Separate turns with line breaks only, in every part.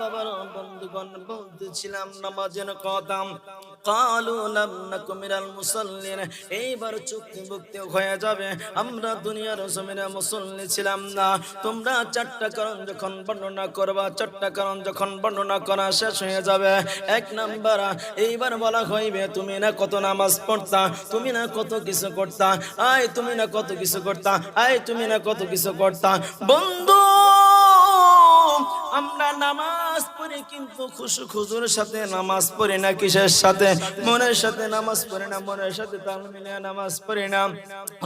বাবার বন্ধুগণ বলতেছিলাম, নামাজের কথা কালু লাম মিনাল হয়ে যাবে। আমরা দুনিয়ার জমিনে মুসল্লি ছিলাম না। তোমরা চারটা কারণ যখন বর্ণনা করবা, চারটা কারণ যখন বর্ণনা করা শেষ হয়ে যাবে। এক নাম্বার, এইবার বলা হইবে, তুমি না কত নামাজ পড়তা, তুমি না কত কিছু করতা, আয় তুমি না কত কিছু করতা, আয় তুমি না কত কিছু করতা। বন্ধু নামাজ পড়ি কিন্তু খুশু খুজুর সাথে নামাজ পড়ি না, কিসের সাথে? মনের সাথে নামাজ পড়ি না, মনের সাথে তাল মিলিয়ে নামাজ পড়ি না।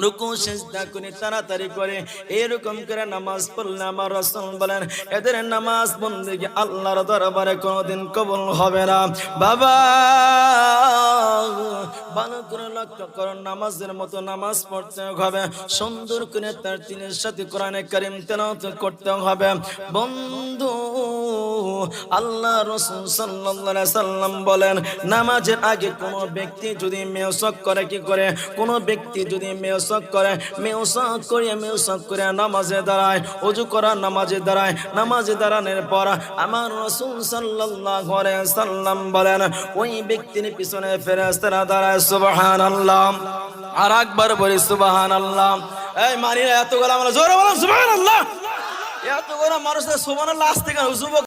রুকু, সেজদা করি, তাড়াতাড়ি করে, এরকম করে নামাজ পড়লে আমার রসুল বলেন, এদের নামাজ বন্দিকে আল্লাহর দরবারে কোনোদিন কবুল হবে না। বাবা, ভালো করে লক্ষ্য করো, নামাজের মতো নামাজ পড়তে হবে, সুন্দর করে তার দিনের সাথে কোরআনে কারিম তেলাওয়াত করতে হবে। বন্ধু আল্লাহ রসুল সাল্লাল্লাহু সাল্লাম বলেন, নামাজের আগে কোনো ব্যক্তি যদি মেয়সক করে, কি করে? কোনো ব্যক্তি যদি মেয়সক করে মেয়সক করে মেয়সক করে নামাজে দাঁড়ায়, অজু করা নামাজে দাঁড়ায়, নামাজে দাঁড়ানোর পর আমার রসুল সাল্লাল্লাহু আলাইহি সাল্লাম বলেন, ওই ব্যক্তির পিছনে ফেরেশতারা দাঁড়ায়, সুবহানাল্লাহ। আর একবার বলি, সুবহানাল্লাহ। এই মানি এত গলা আমরা জোরে বলো, সুবহানাল্লাহ। এত গলা মানুষের সুবহানাল্লাহ আসতে কেন যুবক